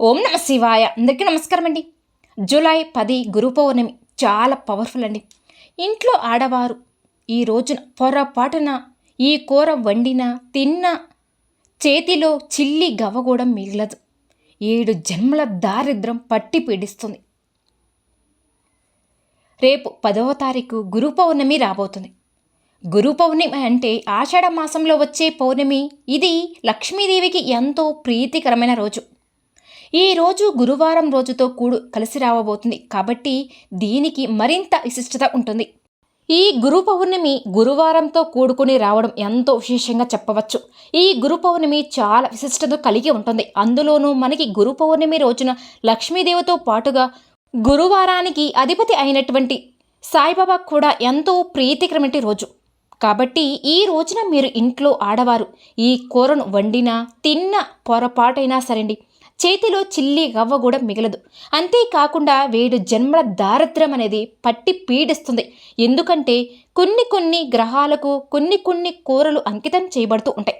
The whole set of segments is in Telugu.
ఓం నమ శివాయ. అందరికీ నమస్కారం అండి. జూలై పది గురు పౌర్ణమి చాలా పవర్ఫుల్ అండి. ఇంట్లో ఆడవారు ఈ రోజున పొరపాటున ఈ కూర వండిన తిన్న చేతిలో చిల్లి గవ్వ కూడా మిగలదు. ఏడు జన్మల దారిద్రం పట్టి పీడిస్తుంది. రేపు పదవ తారీఖు గురు పౌర్ణమి రాబోతుంది. గురు పౌర్ణమి అంటే ఆషాఢ మాసంలో వచ్చే పౌర్ణమి. ఇది లక్ష్మీదేవికి ఎంతో ప్రీతికరమైన రోజు. ఈ రోజు గురువారం రోజుతో కూడు కలిసి రావబోతుంది. కాబట్టి దీనికి మరింత విశిష్టత ఉంటుంది. ఈ గురు పౌర్ణమి గురువారంతో కూడుకుని రావడం ఎంతో విశేషంగా చెప్పవచ్చు. ఈ గురు పౌర్ణమి చాలా విశిష్టత కలిగి ఉంటుంది. అందులోనూ మనకి గురు పౌర్ణమి రోజున లక్ష్మీదేవితో పాటుగా గురువారానికి అధిపతి అయినటువంటి సాయిబాబా కూడా ఎంతో ప్రీతికరమైన రోజు. కాబట్టి ఈ రోజున మీరు ఇంట్లో ఆడవారు ఈ కూరను వండినా తిన్న పొరపాటైనా సరండి. చేతిలో చిల్లి గవ్వ కూడా మిగలదు. అంతేకాకుండా వీడు జన్మల దారిద్ర్యం అనేది పట్టి పీడిస్తుంది. ఎందుకంటే కొన్ని కొన్ని గ్రహాలకు కొన్ని కొన్ని కూరలు అంకితం చేయబడుతూ ఉంటాయి.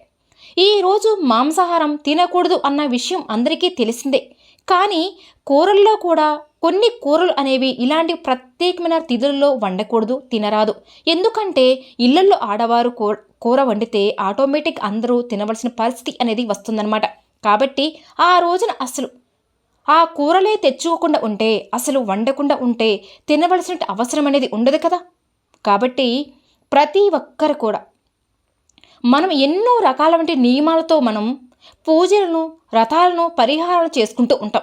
ఈ రోజు మాంసాహారం తినకూడదు అన్న విషయం అందరికీ తెలిసిందే. కానీ కూరల్లో కూడా కొన్ని కూరలు అనేవి ఇలాంటి ప్రత్యేకమైన తిథుల్లో వండకూడదు తినరాదు. ఎందుకంటే ఇళ్ళలో ఆడవారు కూర వండితే ఆటోమేటిక్ అందరూ తినవలసిన పరిస్థితి అనేది వస్తుందన్నమాట. కాబట్టి ఆ రోజున అసలు ఆ కూరలే తెచ్చుకోకుండా ఉంటే అసలు వండకుండా ఉంటే తినవలసిన అవసరం అనేది ఉండదు కదా. కాబట్టి ప్రతి ఒక్కరు కూడా మనం ఎన్నో రకాల వంటి నియమాలతో మనం పూజలను రథాలను పరిహారాలు చేసుకుంటూ ఉంటాం.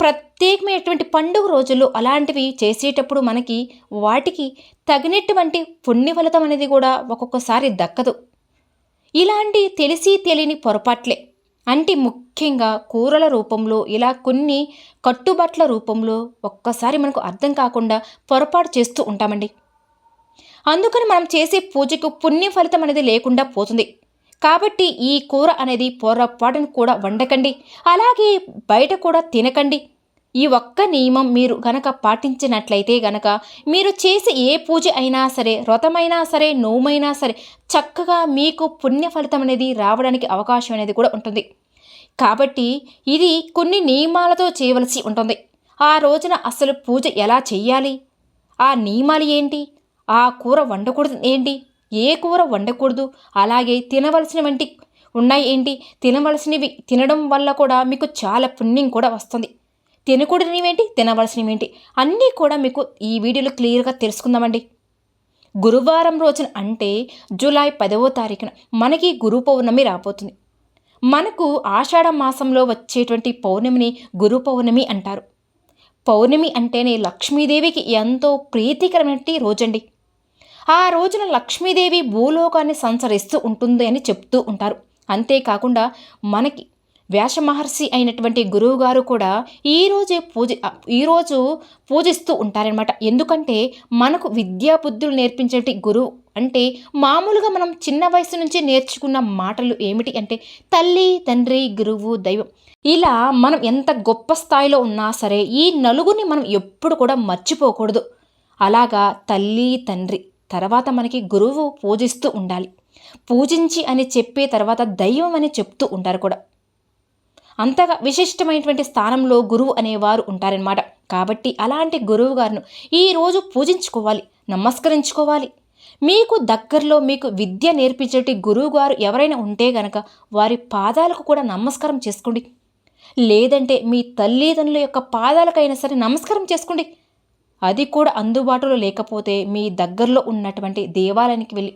ప్రత్యేకమైనటువంటి పండుగ రోజుల్లో అలాంటివి చేసేటప్పుడు మనకి వాటికి తగినటువంటి పుణ్య ఫలితం అనేది కూడా ఒక్కొక్కసారి దక్కదు. ఇలాంటి తెలిసి తెలియని పొరపాట్లే. అంటే ముఖ్యంగా కూరల రూపంలో ఇలా కొన్ని కట్టుబాట్ల రూపంలో ఒక్కసారి మనకు అర్థం కాకుండా పొరపాటు చేస్తూ ఉంటామండి. అందుకని మనం చేసే పూజకు పుణ్య ఫలితం అనేది లేకుండా పోతుంది. కాబట్టి ఈ కూర అనేది పొరపాటును కూడా వండకండి. అలాగే బయట కూడా తినకండి. ఈ ఒక్క నియమం మీరు గనక పాటించినట్లయితే గనక మీరు చేసే ఏ పూజ అయినా సరే వ్రతమైనా సరే నోమైనా సరే చక్కగా మీకు పుణ్య ఫలితం అనేది రావడానికి అవకాశం అనేది కూడా ఉంటుంది. కాబట్టి ఇది కొన్ని నియమాలతో చేయవలసి ఉంటుంది. ఆ రోజున అసలు పూజ ఎలా చెయ్యాలి? ఆ నియమాలు ఏంటి? ఆ కూర వండకూడదు ఏంటి? ఏ కూర వండకూడదు? అలాగే తినవలసినవంటి ఉన్నాయి ఏంటి? తినవలసినవి తినడం వల్ల కూడా మీకు చాలా పుణ్యం కూడా వస్తుంది. తినకూడనివేంటి తినవలసినవేంటి అన్నీ కూడా మీకు ఈ వీడియోలో క్లియర్గా తెలుసుకుందామండి. గురువారం రోజున అంటే జూలై పదవ తారీఖున మనకి గురు పౌర్ణమి రాబోతుంది. మనకు ఆషాఢ మాసంలో వచ్చేటువంటి పౌర్ణమిని గురు పౌర్ణమి అంటారు. పౌర్ణమి అంటేనే లక్ష్మీదేవికి ఎంతో ప్రీతికరమైన రోజండి. ఆ రోజున లక్ష్మీదేవి భూలోకాన్ని సంచరిస్తూ ఉంటుంది అని చెప్తూ ఉంటారు. అంతేకాకుండా మనకి వ్యాస మహర్షి అయినటువంటి గురువుగారు కూడా ఈరోజే పూజ ఈరోజు పూజిస్తూ ఉంటారనమాట ఎందుకంటే మనకు విద్యా బుద్ధులు నేర్పించే గురువు అంటే మామూలుగా మనం చిన్న వయసు నుంచి నేర్చుకున్న మాటలు ఏమిటి అంటే తల్లి తండ్రి గురువు దైవం. ఇలా మనం ఎంత గొప్ప స్థాయిలో ఉన్నా సరే ఈ నలుగురిని మనం ఎప్పుడు కూడా మర్చిపోకూడదు. అలాగా తల్లి తండ్రి తర్వాత మనకి గురువు పూజిస్తూ ఉండాలి. పూజించి అని చెప్పే తర్వాత దైవం అని చెప్తూ ఉంటారు కూడా. అంతగా విశిష్టమైనటువంటి స్థానంలో గురువు అనేవారు ఉంటారనమాట కాబట్టి అలాంటి గురువు గారిను ఈరోజు పూజించుకోవాలి నమస్కరించుకోవాలి. మీకు దగ్గరలో మీకు విద్య నేర్పించేటి గురువు గారు ఎవరైనా ఉంటే గనక వారి పాదాలకు కూడా నమస్కారం చేసుకోండి. లేదంటే మీ తల్లిదండ్రుల యొక్క పాదాలకైనా సరే నమస్కారం చేసుకోండి. అది కూడా అందుబాటులో లేకపోతే మీ దగ్గరలో ఉన్నటువంటి దేవాలయానికి వెళ్ళి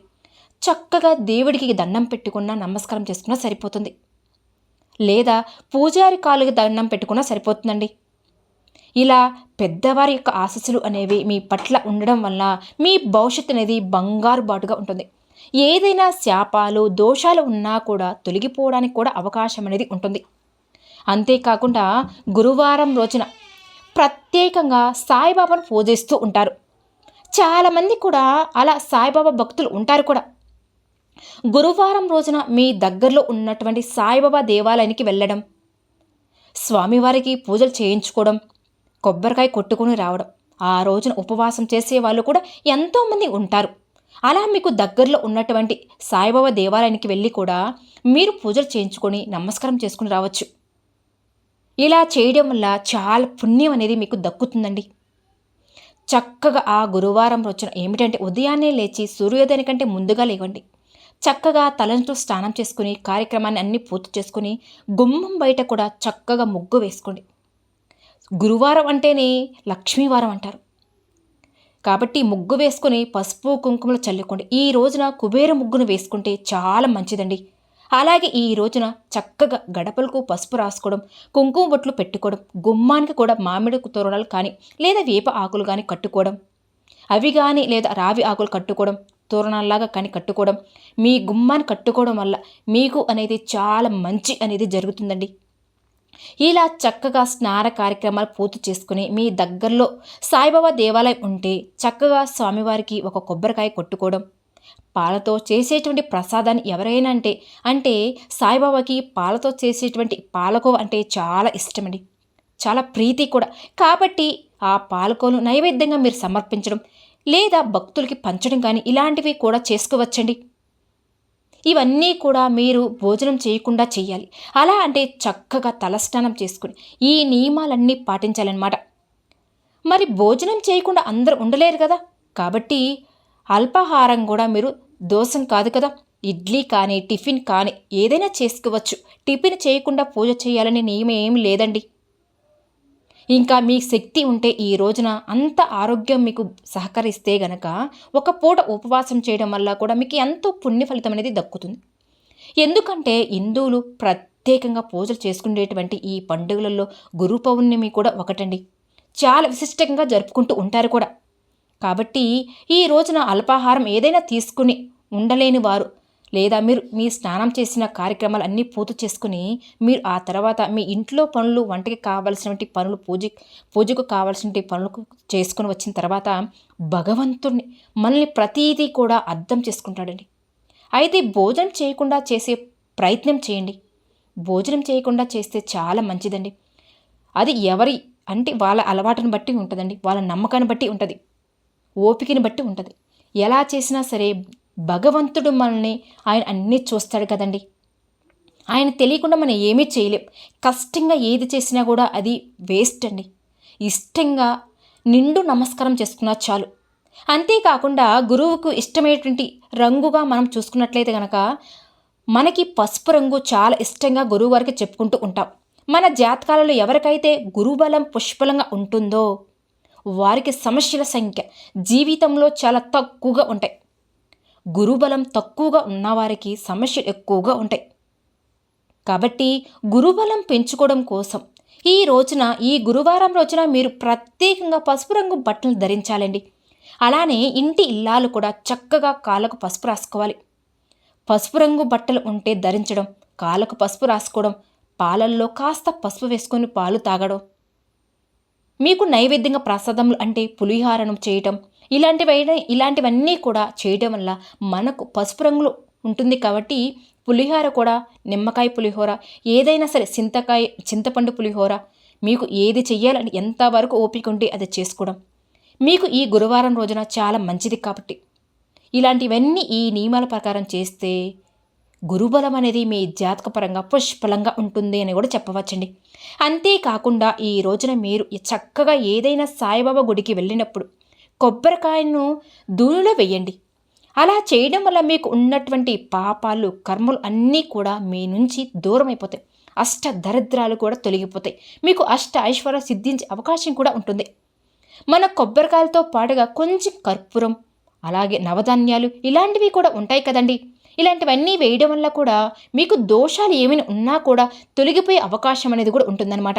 చక్కగా దేవుడికి దండం పెట్టుకున్నా నమస్కారం చేసుకున్నా సరిపోతుంది. లేదా పూజారి కాలుకి దండం పెట్టుకున్నా సరిపోతుందండి. ఇలా పెద్దవారి యొక్క ఆశస్సులు అనేవి మీ పట్ల ఉండడం వల్ల మీ భవిష్యత్తు అనేది బంగారు బాటుగా ఉంటుంది. ఏదైనా శాపాలు దోషాలు ఉన్నా కూడా తొలగిపోవడానికి కూడా అవకాశం అనేది ఉంటుంది. అంతేకాకుండా గురువారం రోజున ప్రత్యేకంగా సాయిబాబాను పూజిస్తూ ఉంటారు. చాలామంది కూడా అలా సాయిబాబా భక్తులు ఉంటారు కూడా. గురువారం రోజున మీ దగ్గరలో ఉన్నటువంటి సాయిబాబా దేవాలయానికి వెళ్ళడం స్వామివారికి పూజలు చేయించుకోవడం కొబ్బరికాయ కొట్టుకుని రావడం. ఆ రోజున ఉపవాసం చేసే వాళ్ళు కూడా ఎంతోమంది ఉంటారు. అలా మీకు దగ్గరలో ఉన్నటువంటి సాయిబాబా దేవాలయానికి వెళ్ళి కూడా మీరు పూజలు చేయించుకొని నమస్కారం చేసుకుని రావచ్చు. ఇలా చేయడం వల్ల చాలా పుణ్యం అనేది మీకు దక్కుతుందండి. చక్కగా ఆ గురువారం రోజున ఏమిటంటే ఉదయాన్నే లేచి సూర్యోదయం కంటే ముందుగా లేవండి. చక్కగా తలంతో స్నానం చేసుకుని కార్యక్రమాన్ని అన్నీ పూర్తి చేసుకుని గుమ్మం బయట కూడా చక్కగా ముగ్గు వేసుకోండి. గురువారం అంటేనే లక్ష్మీవారం అంటారు. కాబట్టి ముగ్గు వేసుకొని పసుపు కుంకుమలు చల్లుకోండి. ఈ రోజున కుబేర ముగ్గును వేసుకుంటే చాలా మంచిదండి. అలాగే ఈ రోజున చక్కగా గడపలకు పసుపు రాసుకోవడం కుంకుమ బొట్లు పెట్టుకోవడం గుమ్మానికి కూడా మామిడి తోరణాలు కానీ లేదా వేప ఆకులు కానీ కట్టుకోవడం అవి కానీ లేదా రావి ఆకులు కట్టుకోవడం తోరణాల్లాగా కానీ కట్టుకోవడం మీ గుమ్మాన్ని కట్టుకోవడం వల్ల మీకు అనేది చాలా మంచి అనేది జరుగుతుందండి. ఇలా చక్కగా స్నాన కార్యక్రమాలు పూర్తి చేసుకుని మీ దగ్గరలో సాయిబాబా దేవాలయం ఉంటే చక్కగా స్వామివారికి ఒక కొబ్బరికాయ కొట్టుకోవడం పాలతో చేసేటువంటి ప్రసాదాన్ని ఎవరైనా అంటే అంటే సాయిబాబాకి పాలతో చేసేటువంటి పాలకోవ అంటే చాలా ఇష్టమండి. చాలా ప్రీతి కూడా. కాబట్టి ఆ పాలకోను నైవేద్యంగా మీరు సమర్పించడం లేదా భక్తులకి పంచడం కానీ ఇలాంటివి కూడా చేసుకోవచ్చండి. ఇవన్నీ కూడా మీరు భోజనం చేయకుండా చేయాలి అలా అంటే చక్కగా తలస్నానం చేసుకుని ఈ నియమాలన్నీ పాటించాలన్నమాట. మరి భోజనం చేయకుండా అందరూ ఉండలేరు కదా? కాబట్టి అల్పాహారం కూడా మీరు దోషం కాదు కదా? ఇడ్లీ కానీ టిఫిన్ కానీ ఏదైనా చేసుకోవచ్చు. టిఫిన్ చేయకుండా పూజ చేయాలని నియమం ఏమి లేదండి. ఇంకా మీ శక్తి ఉంటే ఈ రోజున అంత ఆరోగ్యం మీకు సహకరిస్తే గనక ఒక పూట ఉపవాసం చేయడం వల్ల కూడా మీకు ఎంతో పుణ్య ఫలితం అనేది దక్కుతుంది. ఎందుకంటే హిందువులు ప్రత్యేకంగా పూజలు చేసుకునేటువంటి ఈ పండుగలలో గురు పౌర్ణమి కూడా ఒకటండి. చాలా విశిష్టంగా జరుపుకుంటూ ఉంటారు కూడా. కాబట్టి ఈ రోజున అల్పాహారం ఏదైనా తీసుకుని ఉండలేని వారు లేదా మీరు మీ స్నానం చేసిన కార్యక్రమాలు అన్నీ పూర్తి చేసుకుని మీరు ఆ తర్వాత మీ ఇంట్లో పనులు వంటకి కావాల్సినటువంటి పనులు పూజ పూజకు కావాల్సిన పనులు చేసుకుని వచ్చిన తర్వాత భగవంతుడిని మనల్ని ప్రతీదీ కూడా అర్థం చేసుకుంటాడండి. అయితే భోజనం చేయకుండా చేసే ప్రయత్నం చేయండి. భోజనం చేయకుండా చేస్తే చాలా మంచిదండి. అది ఎవరి అంటే వాళ్ళ అలవాటుని బట్టి ఉంటుందండి. వాళ్ళ నమ్మకాన్ని బట్టి ఉంటుంది. ఓపికని బట్టి ఉంటుంది. ఎలా చేసినా సరే భగవంతుడు మనల్ని ఆయన అన్నీ చూస్తాడు కదండి. ఆయన తెలియకుండా మనం ఏమీ చేయలేం. కష్టంగా ఏది చేసినా కూడా అది వేస్ట్ అండి. ఇష్టంగా నిండు నమస్కారం చేసుకున్నా చాలు. అంతేకాకుండా గురువుకు ఇష్టమైనటువంటి రంగుగా మనం చూసుకున్నట్లయితే కనుక మనకి పసుపు రంగు చాలా ఇష్టంగా గురువు వారికి చెప్పుకుంటూ ఉంటాం. మన జాతకాలలో ఎవరికైతే గురుబలం పుష్పలంగా ఉంటుందో వారికి సమస్యల సంఖ్య జీవితంలో చాలా తక్కువగా ఉంటాయి. గురుబలం తక్కువగా ఉన్నవారికి సమస్యలు ఎక్కువగా ఉంటాయి. కాబట్టి గురుబలం పెంచుకోవడం కోసం ఈ రోజున ఈ గురువారం రోజున మీరు ప్రత్యేకంగా పసుపు రంగు బట్టలు ధరించాలండి. అలానే ఇంటి ఇల్లాలు కూడా చక్కగా కాళ్ళకు పసుపు రాసుకోవాలి. పసుపు రంగు బట్టలు ఉంటే ధరించడం కాళ్ళకు పసుపు రాసుకోవడం పాలల్లో కాస్త పసుపు వేసుకొని పాలు తాగడం. మీకు నైవేద్యంగా ప్రసాదములు అంటే పులిహారణం చేయటం ఇలాంటివైనా ఇలాంటివన్నీ కూడా చేయడం వల్ల మనకు పసుపు రంగులో ఉంటుంది కాబట్టి పులిహోర కూడా నిమ్మకాయ పులిహోర ఏదైనా సరే చింతకాయ చింతపండు పులిహోర మీకు ఏది చెయ్యాలని ఎంతవరకు ఓపిక ఉంటే అది చేసుకోవడం. మీకు ఈ గురువారం రోజున చాలా మంచిది కాబట్టి. ఇలాంటివన్నీ ఈ నియమాల ప్రకారం చేస్తే గురుబలం అనేది మీ జాతకపరంగా పుష్పలంగా ఉంటుంది అని కూడా చెప్పవచ్చండి. అంతేకాకుండా ఈ రోజున మీరు చక్కగా ఏదైనా సాయిబాబా గుడికి వెళ్ళినప్పుడు కొబ్బరికాయను దూనిలో వేయండి. అలా చేయడం వల్ల మీకు ఉన్నటువంటి పాపాలు కర్మలు అన్నీ కూడా మీ నుంచి దూరం అయిపోతాయి అష్ట దరిద్రాలు కూడా తొలగిపోతాయి. మీకు అష్ట ఐశ్వర్య సిద్ధించే అవకాశం కూడా ఉంటుంది. మన కొబ్బరికాయలతో పాటుగా కొంచెం కర్పూరం అలాగే నవధాన్యాలు ఇలాంటివి కూడా ఉంటాయి కదండి. ఇలాంటివన్నీ వేయడం వల్ల కూడా మీకు దోషాలు ఏమైనా ఉన్నా కూడా తొలగిపోయే అవకాశం అనేది కూడా ఉంటుందన్నమాట.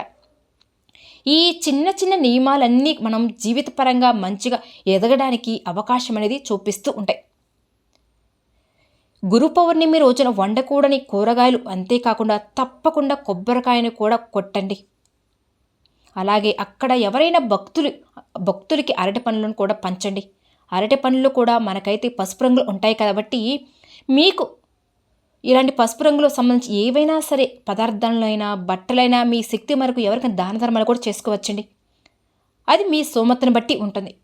ఈ చిన్న చిన్న నియమాలన్నీ మనం జీవితపరంగా మంచిగా ఎదగడానికి అవకాశం అనేది చూపిస్తూ ఉంటాయి. గురు పౌర్ణమి రోజున వండకూడని కూరగాయలు అంతేకాకుండా తప్పకుండా కొబ్బరికాయను కూడా కొట్టండి. అలాగే అక్కడ ఎవరైనా భక్తులు భక్తులకి అరటి పనులను కూడా పంచండి. అరటి పనులు కూడా మనకైతే పసుపు రంగులు ఉంటాయి కాబట్టి మీకు ఇలాంటి పసుపు రంగులో సంబంధించి ఏవైనా సరే పదార్థాలైనా బట్టలైనా మీ శక్తి మరకు ఎవరికైనా దాన ధర్మాలు కూడా చేసుకోవచ్చండి. అది మీ సోమతను బట్టి ఉంటుంది.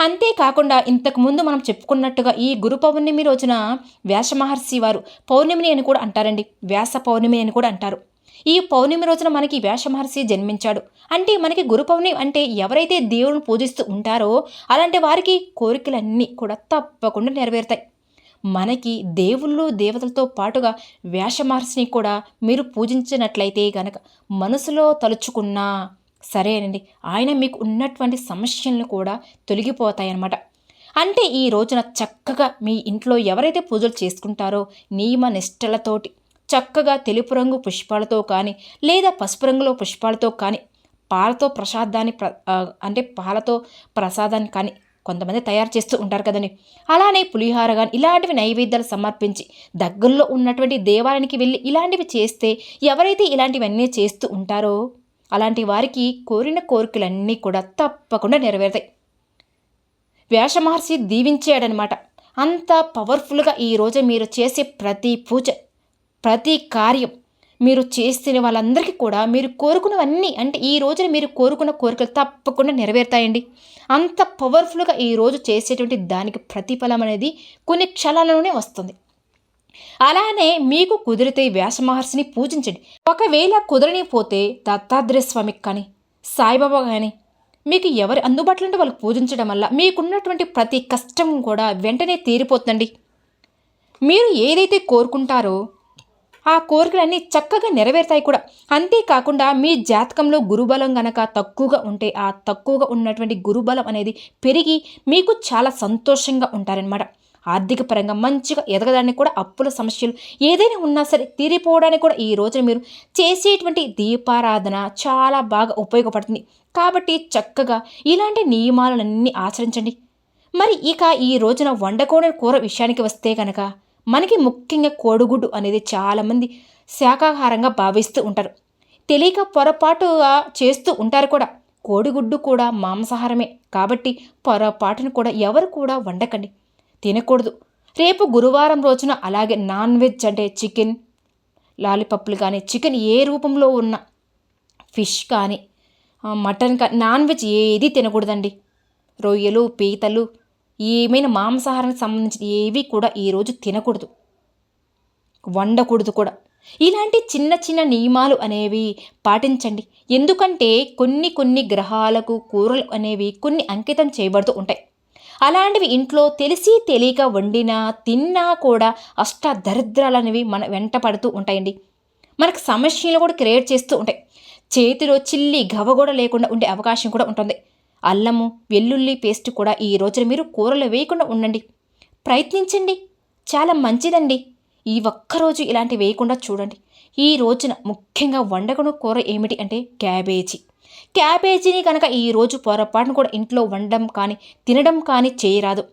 అంతేకాకుండా ఇంతకుముందు మనం చెప్పుకున్నట్టుగా ఈ గురు పౌర్ణమి రోజున వ్యాస మహర్షి వారు పౌర్ణమిని అని కూడా అంటారండి. వ్యాస పౌర్ణమి అని కూడా అంటారు. ఈ పౌర్ణమి రోజున మనకి వ్యాస మహర్షి జన్మించాడు. అంటే మనకి గురు పౌర్ణమి అంటే ఎవరైతే దేవుని పూజిస్తూ ఉంటారో అలాంటి వారికి కోరికలన్నీ కూడా తప్పకుండా నెరవేరుతాయి. మనకి దేవుళ్ళు దేవతలతో పాటుగా వేషమహర్షిని కూడా మీరు పూజించినట్లయితే గనక మనసులో తలుచుకున్నా సరేనండి ఆయన మీకు ఉన్నటువంటి సమస్యలను కూడా తొలగిపోతాయన్నమాట. అంటే ఈ రోజున చక్కగా మీ ఇంట్లో ఎవరైతే పూజలు చేసుకుంటారో నియమ నిష్టలతోటి చక్కగా తెలుపు రంగు పుష్పాలతో కానీ లేదా పసుపు రంగులో పుష్పాలతో కానీ పాలతో ప్రసాదాన్ని ప్ర అంటే పాలతో ప్రసాదాన్ని కానీ కొంతమంది తయారు చేస్తూ ఉంటారు కదండి. అలానే పులిహార కానీ ఇలాంటివి నైవేద్యాలు సమర్పించి దగ్గరలో ఉన్నటువంటి దేవాలయానికి వెళ్ళి ఇలాంటివి చేస్తే ఎవరైతే ఇలాంటివన్నీ చేస్తూ ఉంటారో అలాంటి వారికి కోరిన కోరికలన్నీ కూడా తప్పకుండా నెరవేరుతాయి. వ్యాస మహర్షి దీవించాడనమాట అంత పవర్ఫుల్గా ఈరోజు మీరు చేసే ప్రతి పూజ ప్రతి కార్యం మీరు చేసిన వాళ్ళందరికీ కూడా మీరు కోరుకున్నవన్నీ అంటే ఈ రోజున మీరు కోరుకున్న కోరికలు తప్పకుండా నెరవేరుతాయండి. అంత పవర్ఫుల్గా ఈ రోజు చేసేటువంటి దానికి ప్రతిఫలం అనేది కొన్ని క్షణాలలోనే వస్తుంది. అలానే మీకు కుదిరితే వ్యాస మహర్షిని పూజించండి. ఒకవేళ కుదరని పోతే దత్తాత్రేయ స్వామికి కానీ సాయిబాబా కానీ మీకు ఎవరు అందుబాటులో ఉంటే వాళ్ళకి పూజించడం వల్ల మీకున్నటువంటి ప్రతి కష్టం కూడా వెంటనే తీరిపోతుందండి. మీరు ఏదైతే కోరుకుంటారో ఆ కోరికలన్నీ చక్కగా నెరవేరుతాయి కూడా. అంతేకాకుండా మీ జాతకంలో గురుబలం గనక తక్కువగా ఉంటే ఆ తక్కువగా ఉన్నటువంటి గురుబలం అనేది పెరిగి మీకు చాలా సంతోషంగా ఉంటారనమాట ఆర్థిక పరంగా మంచిగా ఎదగడానికి కూడా అప్పుల సమస్యలు ఏదైనా ఉన్నా సరే తీరిపోవడానికి కూడా ఈ రోజున మీరు చేసేటువంటి దీపారాధన చాలా బాగా ఉపయోగపడుతుంది. కాబట్టి చక్కగా ఇలాంటి నియమాలన్నీ ఆచరించండి. మరి ఇక ఈ రోజున వండకూడని కూర విషయానికి వస్తే కనుక మనకి ముఖ్యంగా కోడిగుడ్డు అనేది చాలామంది శాకాహారంగా భావిస్తూ ఉంటారు. తెలియక పొరపాటుగా చేస్తూ ఉంటారు కూడా. కోడిగుడ్డు కూడా మాంసాహారమే. కాబట్టి పొరపాటును కూడా ఎవరు కూడా వండకండి. తినకూడదు. రేపు గురువారం రోజున అలాగే నాన్ వెజ్ అంటే చికెన్ లాలీపప్పులు కానీ చికెన్ ఏ రూపంలో ఉన్న ఫిష్ కానీ మటన్ కానీ నాన్ వెజ్ ఏది తినకూడదండి. రొయ్యలు పీతలు ఏమైనా మాంసాహారానికి సంబంధించిన ఏవి కూడా ఈరోజు తినకూడదు. వండకూడదు కూడా. ఇలాంటి చిన్న చిన్న నియమాలు అనేవి పాటించండి. ఎందుకంటే కొన్ని కొన్ని గ్రహాలకు కూరలు అనేవి కొన్ని అంకితం చేయబడుతూ ఉంటాయి. అలాంటివి ఇంట్లో తెలిసి తెలియక వండినా తిన్నా కూడా అష్ట దరిద్రాలు అనేవి మన వెంట పడుతూ ఉంటాయండి. మనకు సమస్యలు కూడా క్రియేట్ చేస్తూ ఉంటాయి. చేతిలో చిల్లి గవ కూడా లేకుండా ఉండే అవకాశం కూడా ఉంటుంది. అల్లము వెల్లుల్లి పేస్ట్ కూడా ఈ రోజున మీరు కూరలు వేయకుండా ఉండండి. ప్రయత్నించండి. చాలా మంచిదండి. ఈ ఒక్కరోజు ఇలాంటి వేయకుండా చూడండి. ఈ రోజున ముఖ్యంగా వండకుండా కూర ఏమిటి అంటే క్యాబేజీ. క్యాబేజీని కనుక ఈరోజు పొరపాటును కూడా ఇంట్లో వండడం కానీ తినడం కానీ చేయరాదు.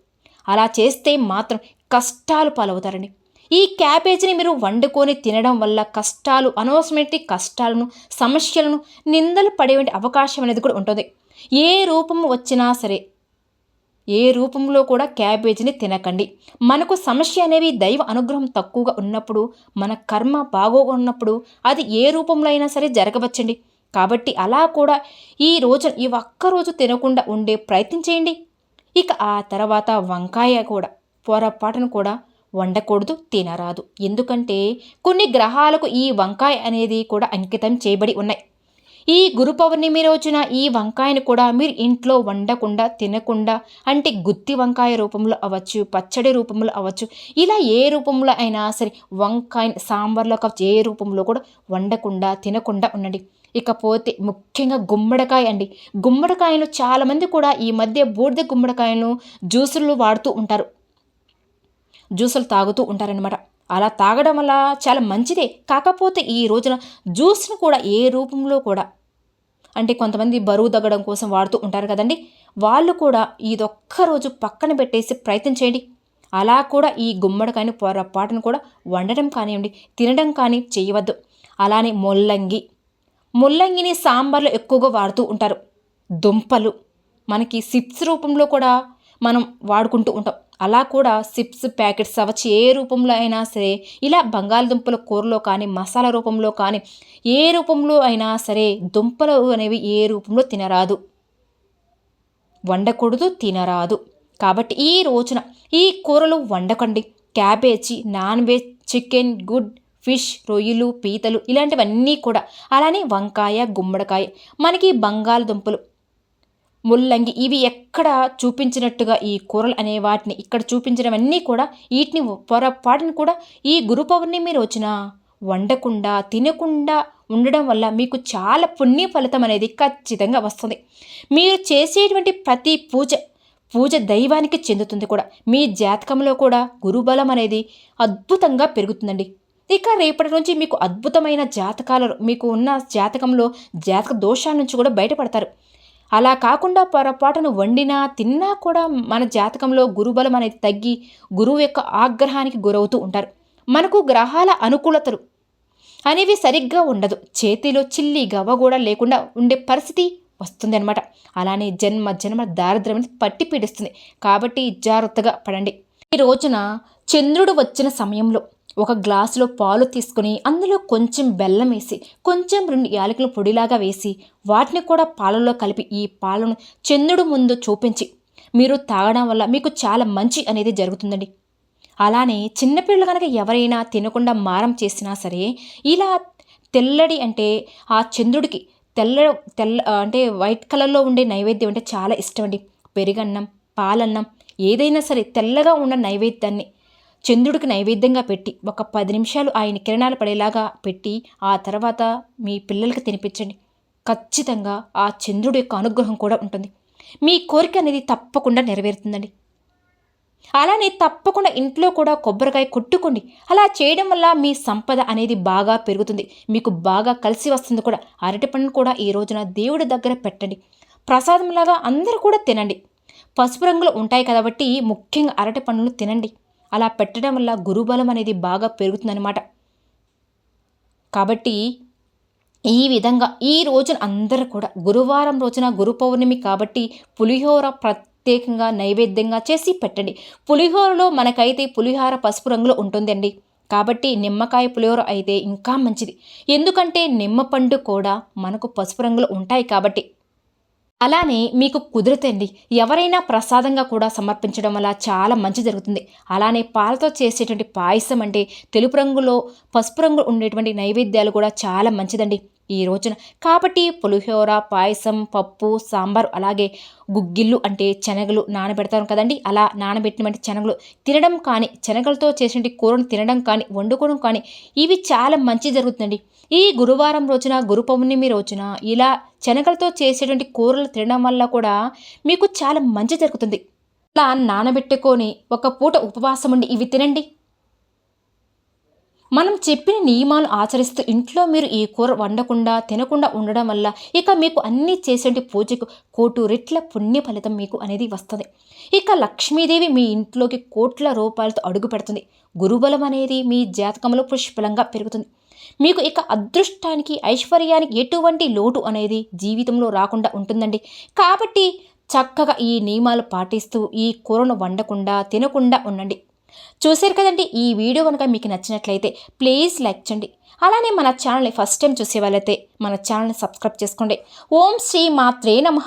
అలా చేస్తే మాత్రం కష్టాలు పాలవుతారండి. ఈ క్యాబేజీని మీరు వండుకొని తినడం వల్ల కష్టాలు అనవసరమైన కష్టాలను సమస్యలను నిందలు పడేటువంటి అవకాశం అనేది కూడా ఉంటుంది. ఏ రూపం వచ్చినా సరే ఏ రూపంలో కూడా క్యాబేజీని తినకండి. మనకు సమస్య అనేవి దైవ అనుగ్రహం తక్కువగా ఉన్నప్పుడు మన కర్మ బాగోగా ఉన్నప్పుడు అది ఏ రూపంలో అయినా సరే జరగవచ్చండి. కాబట్టి అలా కూడా ఈ రోజు ఈ ఒక్కరోజు తినకుండా ఉండే ప్రయత్నం చేయండి. ఇక ఆ తర్వాత వంకాయ కూడా పొరపాటును కూడా వండకూడదు తినరాదు. ఎందుకంటే కొన్ని గ్రహాలకు ఈ వంకాయ అనేది కూడా అంకితం చేయబడి ఉన్నాయి. ఈ గురు పౌర్ణమి రోజున ఈ వంకాయను కూడా మీరు ఇంట్లో వండకుండా తినకుండా అంటే గుత్తి వంకాయ రూపంలో అవ్వచ్చు పచ్చడి రూపంలో అవ్వచ్చు ఇలా ఏ రూపంలో అయినా సరే వంకాయ సాంబార్లో కావచ్చు ఏ రూపంలో కూడా వండకుండా తినకుండా ఉండండి. ఇకపోతే ముఖ్యంగా గుమ్మడికాయ అండి. గుమ్మడికాయను చాలామంది కూడా ఈ మధ్య బూడిద గుమ్మడికాయను జ్యూసులు వాడుతూ ఉంటారు. జ్యూసులు తాగుతూ ఉంటారనమాట అలా తాగడం వల్ల చాలా మంచిదే. కాకపోతే ఈ రోజున జ్యూస్ను కూడా ఏ రూపంలో కూడా అంటే కొంతమంది బరువు తగ్గడం కోసం వాడుతూ ఉంటారు కదండి. వాళ్ళు కూడా ఇదొక్కరోజు పక్కన పెట్టేసి ప్రయత్నం చేయండి. అలా కూడా ఈ గుమ్మడికాయని పొరపాటును కూడా వండడం కానివ్వండి తినడం కానీ చేయవద్దు. అలానే ముల్లంగి. ముల్లంగిని సాంబార్లో ఎక్కువగా వాడుతూ ఉంటారు. దుంపలు. మనకి సిప్స్ రూపంలో కూడా మనం వాడుకుంటూ ఉంటాం. అలా కూడా సిప్స్ ప్యాకెట్స్ అవ్వచ్చు ఏ రూపంలో అయినా సరే ఇలా బంగాళదుంపల కూరలో కానీ మసాలా రూపంలో కానీ ఏ రూపంలో అయినా సరే దుంపలు అనేవి ఏ రూపంలో తినరాదు. వండకూడదు తినరాదు. కాబట్టి ఈ రోజున ఈ కూరలు వండకండి. క్యాబేజీ నాన్ వెజ్ చికెన్ గుడ్ ఫిష్ రొయ్యలు పీతలు ఇలాంటివన్నీ కూడా. అలానే వంకాయ గుమ్మడికాయ. మనకి బంగాళదుంపలు ముల్లంగి ఇవి ఎక్కడ చూపించినట్టుగా ఈ కూరలు అనే వాటిని ఇక్కడ చూపించినవన్నీ కూడా వీటిని పొరపాటుని కూడా ఈ గురు పౌర్ణమి రోజున వండకుండా తినకుండా ఉండడం వల్ల మీకు చాలా పుణ్య ఫలితం అనేది ఖచ్చితంగా వస్తుంది. మీరు చేసేటువంటి ప్రతి పూజ పూజ దైవానికి చెందుతుంది కూడా. మీ జాతకంలో కూడా గురుబలం అనేది అద్భుతంగా పెరుగుతుందండి. ఇక రేపటి నుంచి మీకు అద్భుతమైన జాతకాలు మీకు ఉన్న జాతకంలో జాతక దోషాల నుంచి కూడా బయటపడతారు. అలా కాకుండా పొరపాటును వండినా తిన్నా కూడా మన జాతకంలో గురుబలం అనేది తగ్గి గురువు యొక్క ఆగ్రహానికి గురవుతూ ఉంటారు. మనకు గ్రహాల అనుకూలతలు అనేవి సరిగ్గా ఉండదు. చేతిలో చిల్లి గవ్వ కూడా లేకుండా ఉండే పరిస్థితి వస్తుంది అనమాట అలానే జన్మ జన్మ దారిద్ర్యం పట్టి పీడిస్తుంది. కాబట్టి జాగ్రత్తగా పడండి. ఈ రోజున చంద్రుడు వచ్చిన సమయంలో ఒక గ్లాసులో పాలు తీసుకుని అందులో కొంచెం బెల్లం వేసి కొంచెం రెండు యాలకుల పొడిలాగా వేసి వాటిని కూడా పాలలో కలిపి ఈ పాలను చంద్రుడు ముందు చూపించి మీరు తాగడం వల్ల మీకు చాలా మంచి అనేది జరుగుతుందండి. అలానే చిన్నపిల్లలు కనుక ఎవరైనా తినకుండా మారం చేసినా సరే ఇలా తెల్లడి అంటే ఆ చంద్రుడికి తెల్ల తెల్ల అంటే వైట్ కలర్లో ఉండే నైవేద్యం అంటే చాలా ఇష్టం అండి పెరుగన్నం పాలన్నం ఏదైనా సరే తెల్లగా ఉన్న నైవేద్యాన్ని చంద్రుడికి నైవేద్యంగా పెట్టి ఒక పది నిమిషాలు ఆయన కిరణాలు పడేలాగా పెట్టి ఆ తర్వాత మీ పిల్లలకి తినిపించండి. ఖచ్చితంగా ఆ చంద్రుడి యొక్క అనుగ్రహం కూడా ఉంటుంది. మీ కోరిక అనేది తప్పకుండా నెరవేరుతుందండి. అలానే తప్పకుండా ఇంట్లో కూడా కొబ్బరికాయ కొట్టుకోండి. అలా చేయడం వల్ల మీ సంపద అనేది బాగా పెరుగుతుంది. మీకు బాగా కలిసి వస్తుంది కూడా. అరటి పండును కూడా ఈ రోజున దేవుడి దగ్గర పెట్టండి. ప్రసాదంలాగా అందరూ కూడా తినండి. పసుపు రంగులు ఉంటాయి కాబట్టి ముఖ్యంగా అరటి పండును తినండి. అలా పెట్టడం వల్ల గురుబలం అనేది బాగా పెరుగుతుందన్నమాట. కాబట్టి ఈ విధంగా ఈ రోజున అందరూ కూడా గురువారం రోజున గురు పౌర్ణమి కాబట్టి పులిహోర ప్రత్యేకంగా నైవేద్యంగా చేసి పెట్టండి. పులిహోరలో మనకైతే పులిహోర పసుపు రంగులో ఉంటుందండి. కాబట్టి నిమ్మకాయ పులిహోర అయితే ఇంకా మంచిది. ఎందుకంటే నిమ్మ పండు కూడా మనకు పసుపు రంగులో ఉంటాయి కాబట్టి అలానే మీకు కుదురుతండి ఎవరైనా ప్రసాదంగా కూడా సమర్పించడం వల్ల చాలా మంచి జరుగుతుంది. అలానే పాలతో చేసేటువంటి పాయసం అంటే తెలుపు రంగులో పసుపు రంగు ఉండేటువంటి నైవేద్యాలు కూడా చాలా మంచిదండి. ఈ రోజున. కాబట్టి పులిహోర పాయసం పప్పు సాంబార్ అలాగే గుగ్గిళ్ళు అంటే శనగలు నానబెడతాం కదండి. అలా నానబెట్టినటువంటి శనగలు తినడం కానీ శనగలతో చేసిన కూరను తినడం కానీ వండుకోవడం కానీ ఇవి చాలా మంచి జరుగుతుందండి. ఈ గురువారం రోజున గురు పౌర్ణమి రోజున ఇలా శనగలతో చేసేటువంటి కూరలు తినడం వల్ల కూడా మీకు చాలా మంచి జరుగుతుంది. అలా నానబెట్టుకొని ఒక పూట ఉపవాసం ఉండి ఇవి తినండి. మనం చెప్పిన నియమాలు ఆచరిస్తూ ఇంట్లో మీరు ఈ కూర వండకుండా తినకుండా ఉండడం వల్ల ఇక మీకు అన్ని చేసేటి పూజకు కోటు రెట్ల పుణ్య ఫలితం మీకు అనేది వస్తుంది. ఇక లక్ష్మీదేవి మీ ఇంట్లోకి కోట్ల రూపాయలతో అడుగు పెడుతుంది. గురుబలం అనేది మీ జాతకంలో పుష్పలంగా పెరుగుతుంది. మీకు ఇక అదృష్టానికి ఐశ్వర్యానికి ఎటువంటి లోటు అనేది జీవితంలో రాకుండా ఉంటుందండి. కాబట్టి చక్కగా ఈ నియమాలు పాటిస్తూ ఈ కూరను వండకుండా తినకుండా ఉండండి. చూశారు కదండి ఈ వీడియో కనుక మీకు నచ్చినట్లయితే ప్లీజ్ లైక్ చేయండి. అలానే మన ఛానల్ని ఫస్ట్ టైం చూసే వాళ్ళైతే మన ఛానల్ని సబ్స్క్రైబ్ చేసుకోండి. ఓం శ్రీ మాత్రే నమ.